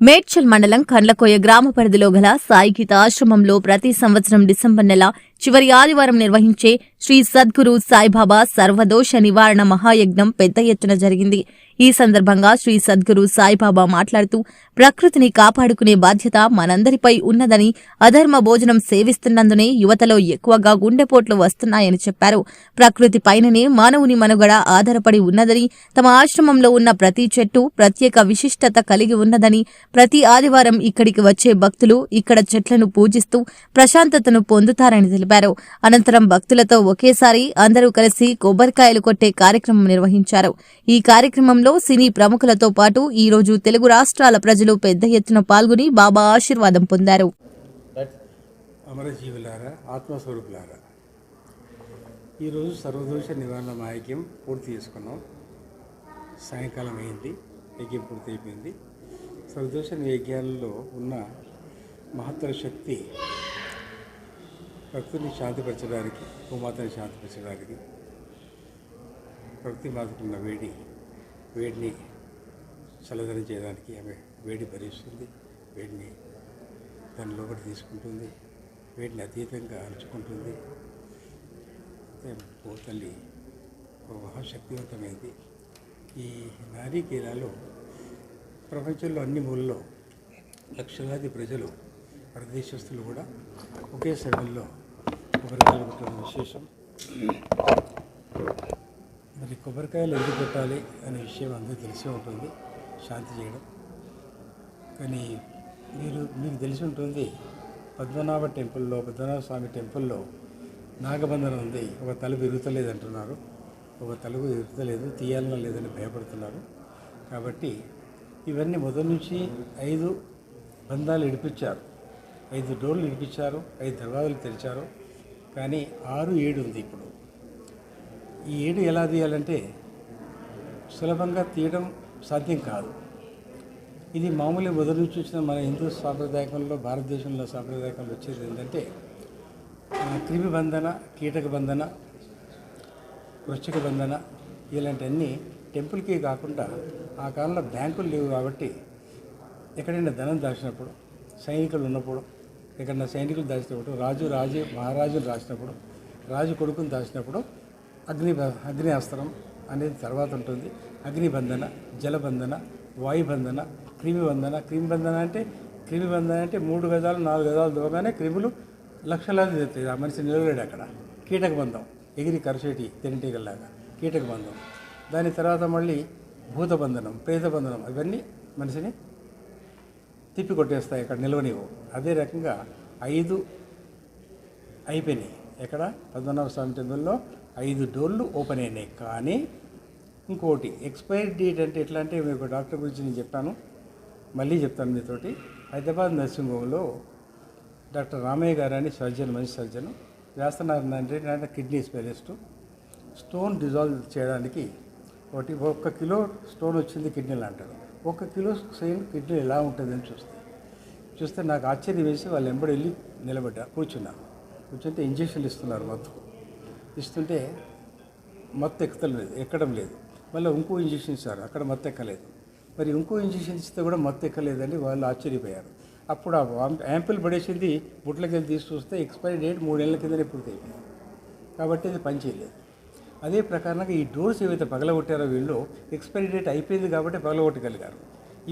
మేడ్చల్ మండలం కండ్లకోయ గ్రామ పరిధిలో గల సాయిగీత ఆశ్రమంలో ప్రతి సంవత్సరం డిసెంబర్ నెల చివరి ఆదివారం నిర్వహించే శ్రీ సద్గురు సాయిబాబా సర్వదోష నివారణ మహాయజ్ఞం పెద్ద ఎత్తున జరిగింది. ఈ సందర్భంగా శ్రీ సద్గురు సాయిబాబా మాట్లాడుతూ ప్రకృతిని కాపాడుకునే బాధ్యత మనందరిపై ఉన్నదని అధర్మ భోజనం సేవిస్తున్నందునే యువతలో ఎక్కువగా గుండెపోట్లు వస్తున్నాయని చెప్పారు. ప్రకృతి పైననే మానవుని మనుగడ ఆధారపడి ఉన్నదని తమ ఆశ్రమంలో ఉన్న ప్రతి చెట్టు ప్రత్యేక విశిష్టత కలిగి ఉన్నదని ప్రతి ఆదివారం ఇక్కడికి వచ్చే భక్తులు ఇక్కడ చెట్లను పూజిస్తూ ప్రశాంతతను పొందుతారని తెలిపారు తెలిపారు. అనంతరం భక్తులతో ఒకేసారి అందరూ కలిసి కొబ్బరికాయలు కొట్టే కార్యక్రమం నిర్వహించారు. ఈ కార్యక్రమంలో సినీ ప్రముఖులతో పాటు ఈ రోజు తెలుగు రాష్ట్రాల ప్రజలు పెద్ద ఎత్తున పాల్గొని బాబా ఆశీర్వాదం పొందారు. అమరజీవులారా ఆత్మస్వరూపులారా ఈరోజు సర్వదోష నివారణ మాయక్యం పూర్తి చేసుకున్నాం. సాయంకాలం అయింది యజ్ఞం పూర్తి అయిపోయింది. సర్వదోష యజ్ఞాలలో ఉన్న మహత్తర శక్తి ప్రకృతిని శాంతిపరచడానికి భూమాతని శాంతిపరచడానికి ప్రకృతి మాతకున్న వేడి వేడిని చల్లదనం చేయడానికి ఆమె వేడి భరిస్తుంది వేడిని దాని లోపల తీసుకుంటుంది వేడిని అతీతంగా అరుచుకుంటుంది అయితే ఓ తల్లి మహాశక్తివంతమైంది. ఈ నారీకేలాలో ప్రపంచంలో అన్ని మూలలో లక్షలాది ప్రజలు ప్రదేశస్తులు కూడా ఒకే సమయంలో కొబ్బరికాయలు పెట్టడం విశేషం. మరి కొబ్బరికాయలు ఎందుకు పెట్టాలి అనే విషయం అందరికీ తెలిసే ఉంటుంది శాంతి చేయడం. కానీ మీరు మీకు తెలిసి ఉంటుంది పద్మనాభ టెంపుల్లో పద్మనాభ స్వామి టెంపుల్లో నాగబంధనం ఉంది. ఒక తలుపు ఎరుగుతలేదు అంటున్నారు ఒక తలుపు ఎరుగుతలేదు తీయాలని లేదని భయపడుతున్నారు. కాబట్టి ఇవన్నీ మొదటి నుంచి ఐదు బంధాలు ఇడిపించారు. ఐదు డోర్లు ఇడిపించారు ఐదు దర్వాజాలు తెరిచారు. కానీ ఆరు ఏడు ఉంది ఇప్పుడు. ఈ ఏడు ఎలా తీయాలంటే సులభంగా తీయడం సాధ్యం కాదు. ఇది మామూలు మొదటి నుంచి వచ్చిన మన హిందూ సాంప్రదాయకంలో భారతదేశంలో సాంప్రదాయకంలో వచ్చేది ఏంటంటే క్రిమి బంధన కీటక బంధన వృశ్చిక బంధన ఇలాంటివన్నీ టెంపుల్కి కాకుండా ఆ కాలంలో బ్యాంకులు లేవు కాబట్టి ఎక్కడైనా ధనం దాచినప్పుడు సైనికులు ఉన్నప్పుడు ఇక్కడ నా సైనికులు దాచినప్పుడు రాజు రాజు మహారాజును రాసినప్పుడు రాజు కొడుకుని దాచినప్పుడు అగ్ని అగ్ని అస్త్రం అనేది తర్వాత ఉంటుంది. అగ్నిబంధన జలబంధన వాయుబంధన క్రిమి బంధన. అంటే క్రిమిబంధన అంటే మూడు గజాలు నాలుగు గజాలు దూరగానే క్రిములు లక్షలాది తెస్తాయి ఆ మనిషి నిలబడాడు అక్కడ. కీటక బంధం ఎగిరి కరచేటి తెనిటీగల్లాగా కీటక బంధం. దాని తర్వాత మళ్ళీ భూతబంధనం బంధనం బంధనం. ఇవన్నీ మనిషిని తిప్పి కొట్టేస్తాయి ఇక్కడ నిలవనివ్వు అదే రకంగా ఐదు అయిపోయినాయి. ఎక్కడ? పద్మనాభ స్వామి టెంపుల్లో ఐదు డోర్లు ఓపెన్ అయినాయి. కానీ ఇంకోటి ఎక్స్పైరీ డేట్ అంటే ఎట్లా అంటే మీకు డాక్టర్ గురించి నేను చెప్పాను. మళ్ళీ చెప్తాను మీతోటి. హైదరాబాద్ నర్సింగ్ హోమ్లో డాక్టర్ రామయ్య గారు అని సర్జన్ మంచి సర్జన్. వేస్తున్నారు అంటే అంటే కిడ్నీ స్పెషలిస్టు. స్టోన్ డిజాల్వ్ చేయడానికి ఒకటి ఒక్క కిలో స్టోన్ వచ్చింది కిడ్నీలు అంటారు. ఒక కిలో స్టోన్ కిడ్నీ ఎలా ఉంటుందని చూస్తే చూస్తే నాకు ఆశ్చర్యం వేసి వాళ్ళు ఎంబడి వెళ్ళి నిలబడ్డా కూర్చున్నా. కూర్చుంటే ఇంజక్షన్లు ఇస్తున్నారు మత్తు. ఇస్తుంటే మత్తు ఎక్కుతలేదు ఎక్కడం లేదు. మళ్ళీ ఇంకో ఇంజక్షన్ ఇస్తారు అక్కడ మత్తు ఎక్కలేదు. మరి ఇంకో ఇంజక్షన్ ఇస్తే కూడా మత్తు ఎక్కలేదని వాళ్ళు ఆశ్చర్యపోయారు. అప్పుడు ఆ యాంపిల్ పడేసింది బుట్లకెళ్ళి తీసి చూస్తే ఎక్స్పైరీ డేట్ మూడేళ్ళ కిందనే పూర్తి కాబట్టి అది పనిచేయలేదు. అదే ప్రకారంగా ఈ డోర్స్ ఏవైతే పగలగొట్టారో వీళ్ళు ఎక్స్పైరీ డేట్ అయిపోయింది కాబట్టి పగలగొట్టగలిగారు.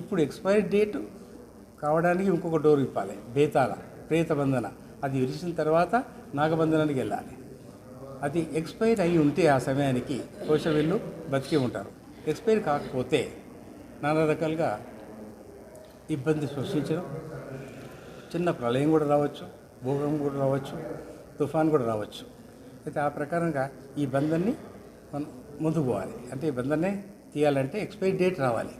ఇప్పుడు ఎక్స్పైరీ డేట్ కావడానికి ఇంకొక డోర్ ఇప్పాలి బేతాళ ప్రేత బంధన అది విరిచిన తర్వాత నాగబంధనానికి వెళ్ళాలి. అది ఎక్స్పైర్ అయి ఉంటే ఆ సమయానికి బహుశా వీళ్ళు బతికే ఉంటారు. ఎక్స్పైర్ కాకపోతే నానా రకాలుగా ఇబ్బంది సృష్టించడం చిన్న ప్రళయం కూడా రావచ్చు భూకంపం కూడా రావచ్చు తుఫాన్ కూడా రావచ్చు. అయితే ఆ ప్రకారంగా ఈ బంధాన్ని మనం ముందుకు పోవాలి. అంటే ఈ బంధాన్ని తీయాలంటే ఎక్స్పైరీ డేట్ రావాలి.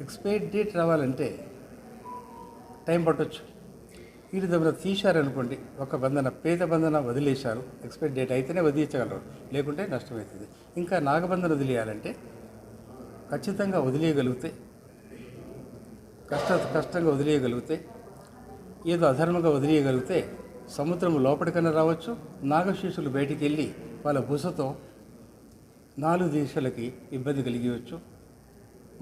ఎక్స్పైరీ డేట్ రావాలంటే టైం పట్టొచ్చు. వీటి దగ్గర తీశారనుకోండి ఒక బంధన పేద బంధన వదిలేశారు ఎక్స్పైరీ డేట్ అయితేనే వదిలించగలరు. లేకుంటే నష్టమవుతుంది ఇంకా నాగబంధన వదిలేయాలంటే ఖచ్చితంగా వదిలేయగలిగితే కష్ట కష్టంగా వదిలేయగలిగితే ఏదో అధర్మంగా వదిలేయగలిగితే సముద్రం లోపటికన్నా రావచ్చు నాగశీషులు బయటికి వెళ్ళి వాళ్ళ బుసతో నాలుగు దేశాలకి ఇబ్బంది కలిగివచ్చు.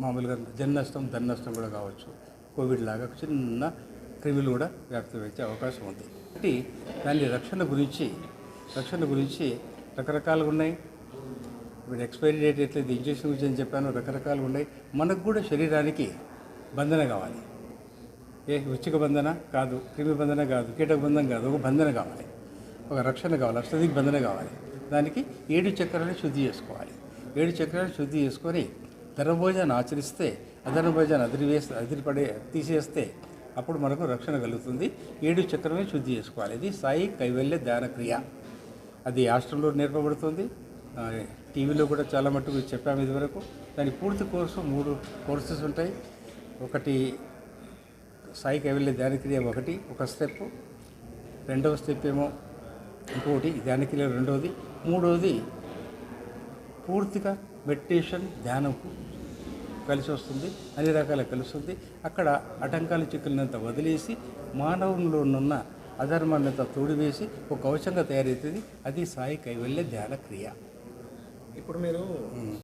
మామూలుగా జన్నష్టం ధన్నష్టం కూడా కావచ్చు. కోవిడ్ లాగా చిన్న క్రిములు కూడా వ్యాప్తమయ్యే అవకాశం ఉంది. కాబట్టి దాని రక్షణ గురించి రక్షణ గురించి రకరకాలుగా ఉన్నాయి. ఇప్పుడు ఎక్స్పైరీ డేట్ ఎట్లయితే ఇంజక్షన్ గురించి అని చెప్పాను రకరకాలుగా ఉన్నాయి. మనకు కూడా శరీరానికి బంధన కావాలి. ఏ వృచ్చిక బంధన? కాదు. క్రిమి బంధన కాదు. కీటక బంధం కాదు. ఒక బంధన కావాలి. ఒక రక్షణ కావాలి. అష్టదిక్ బంధన కావాలి. దానికి ఏడు చక్రాలను శుద్ధి చేసుకోవాలి. ఏడు చక్రాలను శుద్ధి చేసుకొని ధర్మభోజాన్ని ఆచరిస్తే అధర్మభోజనాన్ని అదిరివేస్తే అదిరిపడే తీసేస్తే అప్పుడు మనకు రక్షణ కలుగుతుంది. ఏడు చక్రాలను శుద్ధి చేసుకోవాలి. ఇది సాయి కైవల్య ధ్యాన క్రియ. అది ఆశ్రమంలో నేర్పబడుతుంది. టీవీలో కూడా చాలా మట్టుకు చెప్పాము ఇదివరకు. దాని పూర్తి కోర్సు మూడు కోర్సెస్ ఉంటాయి. ఒకటి సాయి కైవల్య ధ్యానక్రియ ఒకటి ఒక స్టెప్. రెండవ స్టెప్ ఏమో ఇంకొకటి ధ్యానక్రియ రెండవది. మూడవది పూర్తిగా మెడిటేషన్ ధ్యానంకు కలిసి వస్తుంది అన్ని రకాల కలిసి అక్కడ ఆటంకాలు చిక్కులనంత వదిలేసి మానవుల్లో ఉన్న అధర్మాన్నంత తోడివేసి ఒక కవచంగా తయారవుతుంది అది సాయి కైవల్య ధ్యాన క్రియ ఇప్పుడు మీరు